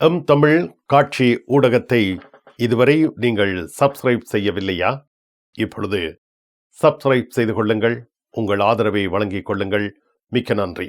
M Tamil காட்சி ஊடகத்தை இதுவரை நீங்கள் சப்ஸ்கிரைப் செய்யவில்லையா? இப்பொழுது சப்ஸ்கிரைப் செய்து கொள்ளுங்கள். உங்கள் ஆதரவை வழங்கிக் கொள்ளுங்கள். மிக்க நன்றி.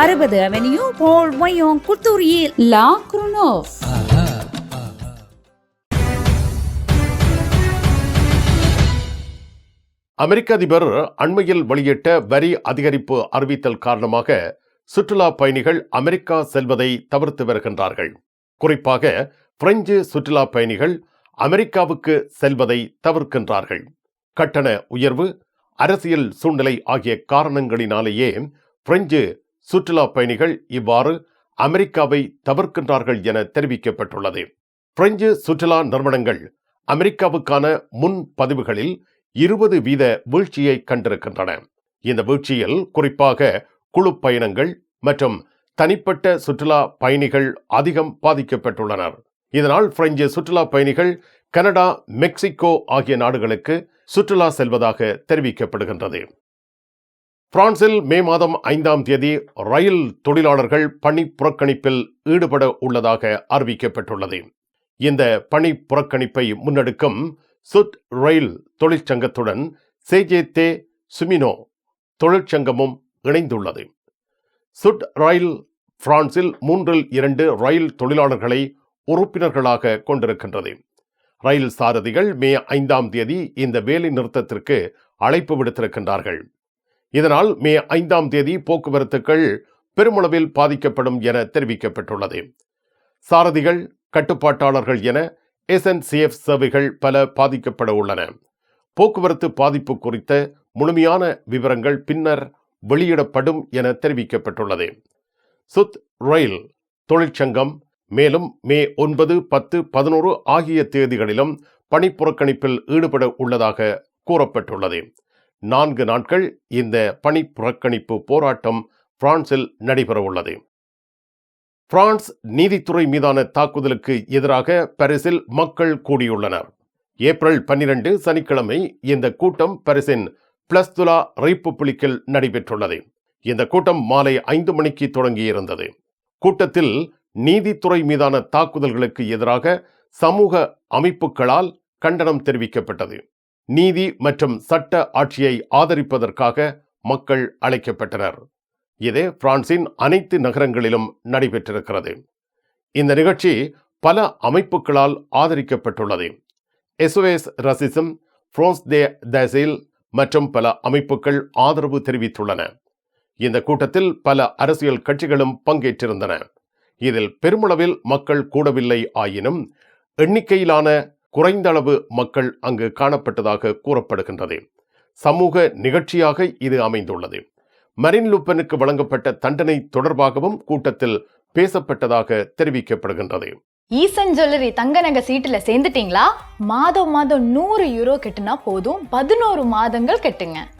அறுபது அவென்யூ போல் ஒயோங் குத்தூரியில் லா குருனோவ் அமெரிக்க அதிபர் அண்மையில் வெளியிட்ட வரி அதிகரிப்பு அறிவித்தல் காரணமாக சுற்றுலா பயணிகள் அமெரிக்கா செல்வதை தவிர்த்து வருகின்றார்கள். குறிப்பாக பிரெஞ்சு சுற்றுலா பயணிகள் அமெரிக்காவுக்கு செல்வதை தவிர்க்கின்றார்கள். கட்டண உயர்வு அரசியல் சூழ்நிலை ஆகிய காரணங்களினாலேயே பிரெஞ்சு சுற்றுலா பயணிகள் இவ்வாறு அமெரிக்காவை தவிர்க்கின்றார்கள் என தெரிவிக்கப்பட்டுள்ளது. பிரெஞ்சு சுற்றுலா நிறுவனங்கள் அமெரிக்காவுக்கான முன் பதிவுகளில் இருபது வீத வீழ்ச்சியை கண்டிருக்கின்றன. இந்த வீழ்ச்சியில் குறிப்பாக குழு பயணங்கள் மற்றும் தனிப்பட்ட சுற்றுலா பயணிகள் அதிகம் பாதிக்கப்பட்டுள்ளனர். இதனால் பிரெஞ்சு சுற்றுலா பயணிகள் கனடா மெக்சிகோ ஆகிய நாடுகளுக்கு சுற்றுலா செல்வதாக தெரிவிக்கப்படுகின்றது. பிரான்சில் மே மாதம் ஐந்தாம் தேதி ரயில் தொழிலாளர்கள் பணி புறக்கணிப்பில் ஈடுபட உள்ளதாக அறிவிக்கப்பட்டுள்ளது. இந்த பணி புறக்கணிப்பை முன்னெடுக்கும் சுட் ரயில் தொழிற்சங்கத்துடன் சேஜேத்தே சுமினோ தொழிற்சங்கமும் இணைந்துள்ளது. சுட் ரயில் பிரான்சில் மூன்றில் இரண்டு ரயில் தொழிலாளர்களை உறுப்பினர்களாக கொண்டிருக்கின்றது. ரயில் சாரதிகள் மே ஐந்தாம் தேதி இந்த வேலை நிறுத்தத்திற்கு அழைப்பு விடுத்திருக்கின்றார்கள். இதனால் மே ஐந்தாம் தேதி போக்குவரத்துகள் பெருமளவில் பாதிக்கப்படும் என தெரிவிக்கப்பட்டுள்ளது. சாரதிகள் கட்டுப்பாட்டாளர்கள் என எஸ்என்சிஎஃப் சேவைகள் பல பாதிக்கப்பட உள்ளன. போக்குவரத்து பாதிப்பு குறித்த முழுமையான விவரங்கள் பின்னர் வெளியிடப்படும் என தெரிவிக்கப்பட்டுள்ளது. சுத் ரயில் தொழிற்சங்கம் மேலும் மே ஒன்பது பத்து பதினோரு ஆகிய தேதிகளிலும் பணிப்புறக்கணிப்பில் ஈடுபட உள்ளதாக கூறப்பட்டுள்ளது. நான்கு நாட்கள் இந்த பணி புறக்கணிப்பு போராட்டம் பிரான்சில் நடைபெறவுள்ளது. பிரான்ஸ் நீதித்துறை மீதான தாக்குதலுக்கு எதிராக பாரிஸில் மக்கள் கூடியுள்ளனர். ஏப்ரல் பன்னிரண்டு சனிக்கிழமை இந்த கூட்டம் பாரிஸின் பிளஸ்துலா ரிப்பப்ளிக்கில் நடைபெற்றுள்ளது. இந்த கூட்டம் மாலை ஐந்து மணிக்கு தொடங்கியிருந்தது. கூட்டத்தில் நீதித்துறை மீதான தாக்குதல்களுக்கு எதிராக சமூக அமைப்புகளால் கண்டனம் தெரிவிக்கப்பட்டது. நீதி மற்றும் சட்ட ஆட்சியை ஆதரிப்பதற்காக மக்கள் அழைக்கப்பட்டனர். இது பிரான்சின் அனைத்து நகரங்களிலும் நடைபெற்றிருக்கிறது. இந்த நிகழ்ச்சி பல அமைப்புகளால் ஆதரிக்கப்பட்டுள்ளது. எஸ்ஓஎஸ் ரசிசம் பிரான்ஸ் தே தசில் மற்றும் பல அமைப்புகள் ஆதரவு தெரிவித்துள்ளன. இந்த கூட்டத்தில் பல அரசியல் கட்சிகளும் பங்கேற்றிருந்தன. இதில் பெருமளவில் மக்கள் கூடவில்லை ஆயினும் எண்ணிக்கையிலான குறைந்த அளவு மக்கள் அங்கு காணப்பட்டதாக கூறப்படுகின்றது. சமூக நிகழ்ச்சியாக இது அமைந்துள்ளது. மரின் லூப்பனுக்கு வழங்கப்பட்ட தண்டனை தொடர்பாகவும் கூட்டத்தில் பேசப்பட்டதாக தெரிவிக்கப்படுகின்றது. ஈசன் ஜுவல்லரி தங்க நகை சீட்டுல சேர்ந்துட்டீங்களா? மாதம் மாதம் நூறு யூரோ கட்டுனா போதும். பதினோரு மாதங்கள் கெட்டுங்க.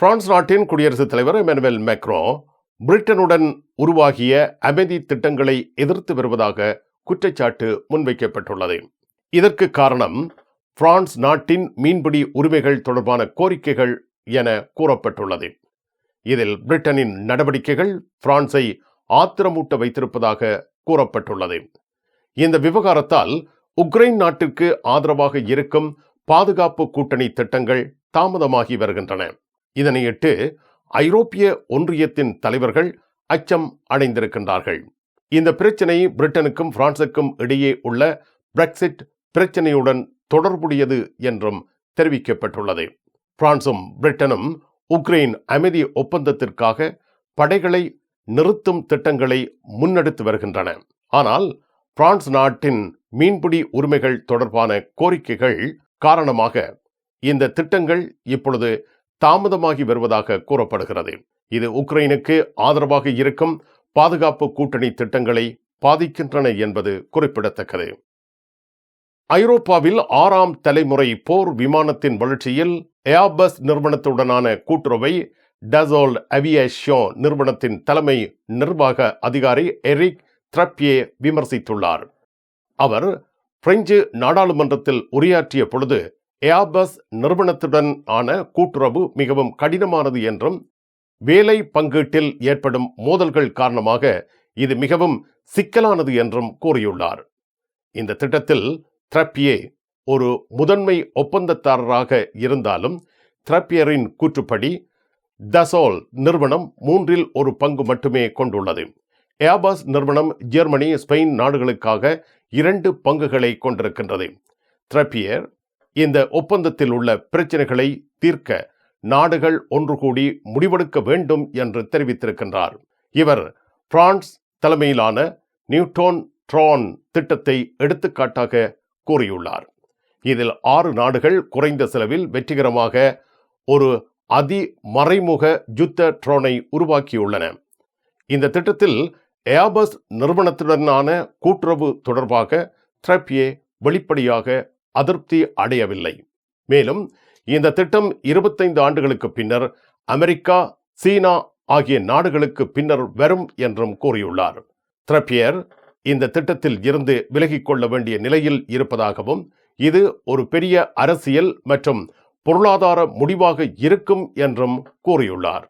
பிரான்ஸ் நாட்டின் குடியரசுத் தலைவர் எமனுவல் மேக்ரோ பிரிட்டனுடன் உருவாகிய அமைதி திட்டங்களை எதிர்த்து வருவதாக குற்றச்சாட்டு முன்வைக்கப்பட்டுள்ளது. இதற்கு காரணம் பிரான்ஸ் நாட்டின் மீன்பிடி உரிமைகள் தொடர்பான கோரிக்கைகள் என கூறப்பட்டுள்ளது. இதில் பிரிட்டனின் நடவடிக்கைகள் பிரான்ஸை ஆத்திரமூட்ட வைத்திருப்பதாக கூறப்பட்டுள்ளது. இந்த விவகாரத்தால் உக்ரைன் நாட்டிற்கு ஆதரவாக இருக்கும் பாதுகாப்பு கூட்டணி திட்டங்கள் தாமதமாகி வருகின்றன. இதனையிட்டு ஐரோப்பிய ஒன்றியத்தின் தலைவர்கள் அச்சம் அடைந்திருக்கின்றார்கள். இந்த பிரச்சனை பிரிட்டனுக்கும் பிரான்சுக்கும் இடையே உள்ள பிரெக்சிட் பிரச்சனையுடன் தொடர்புடையது என்றும் தெரிவிக்கப்பட்டுள்ளது. பிரான்சும் பிரிட்டனும் உக்ரைன் அமைதி ஒப்பந்தத்திற்காக படைகளை நிறுத்தும் திட்டங்களை முன்னெடுத்து வருகின்றன. ஆனால் பிரான்ஸ் நாட்டின் மீன்பிடி உரிமைகள் தொடர்பான கோரிக்கைகள் காரணமாக இந்த திட்டங்கள் இப்பொழுது தாமதமாகி வருவதாக கூறப்படுகிறது. இது உக்ரைனுக்கு ஆதரவாக இருக்கும் பாதுகாப்பு கூட்டணி திட்டங்களை பாதிக்கின்றன என்பது குறிப்பிடத்தக்கது. ஐரோப்பாவில் ஆறாம் தலைமுறை போர் விமானத்தின் வளர்ச்சியில் ஏர்பஸ் நிறுவனத்துடனான கூட்டுறவை டசோல் அவியேஷியோ நிறுவனத்தின் தலைமை நிர்வாக அதிகாரி எரிக் த்ரப்பியே விமர்சித்துள்ளார். அவர் பிரெஞ்சு நாடாளுமன்றத்தில் உரையாற்றிய பொழுது ஏர்பஸ் நிறுவனத்துடன் ஆன கூட்டுறவு மிகவும் கடினமானது என்றும் வேலை பங்கீட்டில் ஏற்படும் மோதல்கள் காரணமாக இது மிகவும் சிக்கலானது என்றும் கூறியுள்ளார். இந்த திட்டத்தில் த்ரப்பியே ஒரு முதன்மை ஒப்பந்ததாரராக இருந்தாலும் த்ரப்பியரின் கூற்றுப்படி தசோல் நிறுவனம் மூன்றில் ஒரு பங்கு மட்டுமே கொண்டுள்ளது. ஏபாஸ் நிறுவனம் ஜெர்மனி ஸ்பெயின் நாடுகளுக்காக இரண்டு பங்குகளை கொண்டிருக்கின்றது. த்ரப்பியர் இந்த ஒப்பந்தத்தில் உள்ள பிரச்சனைகளை தீர்க்க நாடுகள் ஒன்று கூடி முடிவெடுக்க வேண்டும் என்று தெரிவித்திருக்கின்றார். இவர் பிரான்ஸ் தலைமையிலான நியூட்டோன் ட்ரான் திட்டத்தை எடுத்துக்காட்டாக கூறியுள்ளார். இதில் ஆறு நாடுகள் குறைந்த செலவில் வெற்றிகரமாக ஒரு அதி மறைமுக யுத்த ட்ரோனை உருவாக்கியுள்ளன. இந்த திட்டத்தில் ஏபஸ் நிறுவனத்துடனான கூட்டுறவு தொடர்பாக த்ரப்பியே வெளிப்படையாக அதிருப்தி அடையவில்லை. மேலும் இந்த திட்டம் இருபத்தைந்து ஆண்டுகளுக்கு பின்னர் அமெரிக்கா சீனா ஆகிய நாடுகளுக்கு பின்னர் வரும் என்றும் கூறியுள்ளார். த்ரப்பியர் இந்த திட்டத்தில் இருந்து விலகிக் கொள்ள வேண்டிய நிலையில் இருப்பதாகவும் இது ஒரு பெரிய அரசியல் மற்றும் பொருளாதார முடிவாக இருக்கும் என்றும் கூறியுள்ளார்.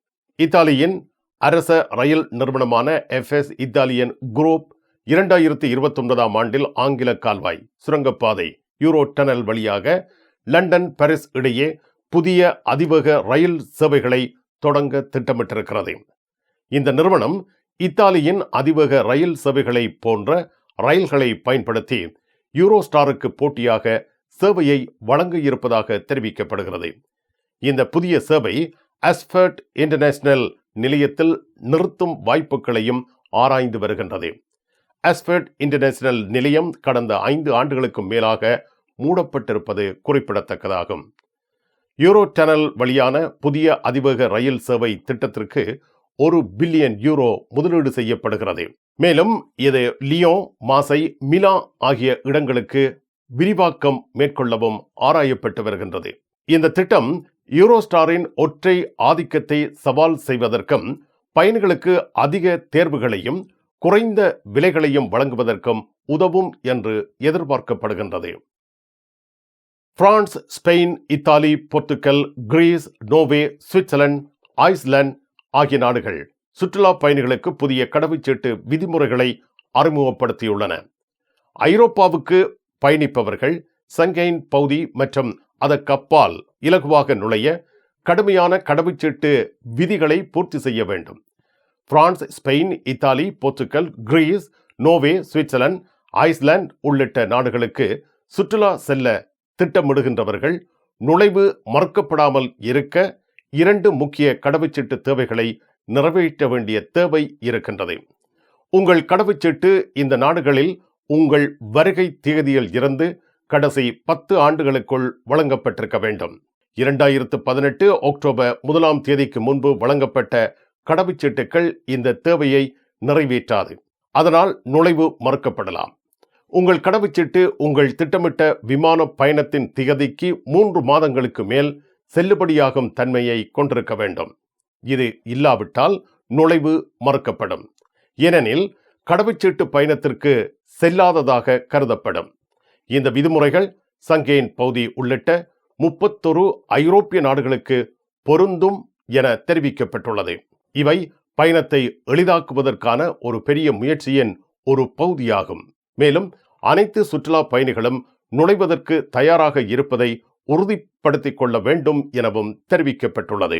இத்தாலியின் அரச ரயில் நிறுவனமான எஃப்எஸ் இத்தாலியன் குரூப் இரண்டாயிரத்தி இருபத்தி ஒன்பதாம் ஆண்டில் ஆங்கில கால்வாய் சுரங்கப்பாதை யூரோ டனல் வழியாக லண்டன் பாரிஸ் இடையே புதிய அதிவேக ரயில் சேவைகளை தொடங்க திட்டமிட்டிருக்கிறது. இந்த நிறுவனம் இத்தாலியின் அதிவேக ரயில் சேவைகளை போன்ற ரயில்களை பயன்படுத்தி யூரோஸ்டாருக்கு போட்டியாக சேவையை வழங்க இருப்பதாக தெரிவிக்கப்படுகிறது. இந்த புதிய சேவை அஸ்பர்ட் இன்டர்நேஷனல் நிலையத்தில் நிறுத்தும் வாய்ப்புகளையும் ஆராய்ந்து வருகின்றது. அஸ்பர்ட் இன்டர்நேஷனல் நிலையம் கடந்த ஐந்து ஆண்டுகளுக்கும் மேலாக மூடப்பட்டிருப்பது குறிப்பிடத்தக்கதாகும். யூரோ டனல் வழியான புதிய அதிவேக ரயில் சேவை திட்டத்திற்கு ஒரு பில்லியன் யூரோ முதலீடு செய்யப்படுகிறது. மேலும் இது லியோ மாசை மிலா ஆகிய இடங்களுக்கு விரிவாக்கம் மேற்கொள்ளவும் ஆராயப்பட்டு வருகின்றது. இந்த திட்டம் யூரோஸ்டாரின் ஒற்றை ஆதிக்கத்தை சவால் செய்வதற்கும் பயணிகளுக்கு அதிக தேர்வுகளையும் குறைந்த விலைகளையும் வழங்குவதற்கும் உதவும் என்று எதிர்பார்க்கப்படுகின்றது. France Spain Italy Portugal Greece Norway Switzerland Iceland ஆகிய நாடுகள் சுற்றுலா பயணிகளுக்கு புதிய கடவுச்சீட்டு விதிமுறைகளை அறிமுகப்படுத்தியுள்ளன. ஐரோப்பாவுக்கு பயணிப்பவர்கள் சங்கைன் பகுதி மற்றும் அதற்கப்பால் இலகுவாக நுழைய கடுமையான கடவுச்சீட்டு விதிகளை பூர்த்தி செய்ய வேண்டும். France Spain Italy Portugal Greece Norway Switzerland Iceland உள்ளிட்ட நாடுகளுக்கு சுற்றுலா செல்ல திட்டமிடுகின்றவர்கள் நுழைவு மறுக்கப்படாமல் இருக்க இரண்டு முக்கிய கடவுச்சீட்டு தேவைகளை நிறைவேற்ற வேண்டிய தேவை இருக்கின்றது. உங்கள் கடவுச்சீட்டு இந்த நாடுகளில் உங்கள் வருகை தேதியில் இருந்து கடைசி பத்து ஆண்டுகளுக்குள் வழங்கப்பட்டிருக்க வேண்டும். இரண்டாயிரத்து பதினெட்டு அக்டோபர் முதலாம் தேதிக்கு முன்பு வழங்கப்பட்ட கடவுச்சீட்டுகள் இந்த தேவையை நிறைவேற்றாது. அதனால் நுழைவு மறுக்கப்படலாம். உங்கள் கடவுச்சீட்டு உங்கள் திட்டமிட்ட விமான பயணத்தின் திகதிக்கு மூன்று மாதங்களுக்கு மேல் செல்லுபடியாகும் தன்மையை கொண்டிருக்க வேண்டும். இது இல்லாவிட்டால் நுழைவு மறுக்கப்படும். ஏனெனில் கடவுச்சீட்டு பயணத்திற்கு செல்லாததாக கருதப்படும். இந்த விதிமுறைகள் சங்கேன் பகுதி உள்ளிட்ட முப்பத்தொரு ஐரோப்பிய நாடுகளுக்கு பொருந்தும் என தெரிவிக்கப்பட்டுள்ளது. இவை பயணத்தை எளிதாக்குவதற்கான ஒரு பெரிய முயற்சியின் ஒரு பகுதியாகும். மேலும் அனைத்து சுற்றுலா பயணிகளும் நுழைவதற்கு தயாராக இருப்பதை உறுதிப்படுத்திக் கொள்ள வேண்டும் எனவும் தெரிவிக்கப்பட்டுள்ளது.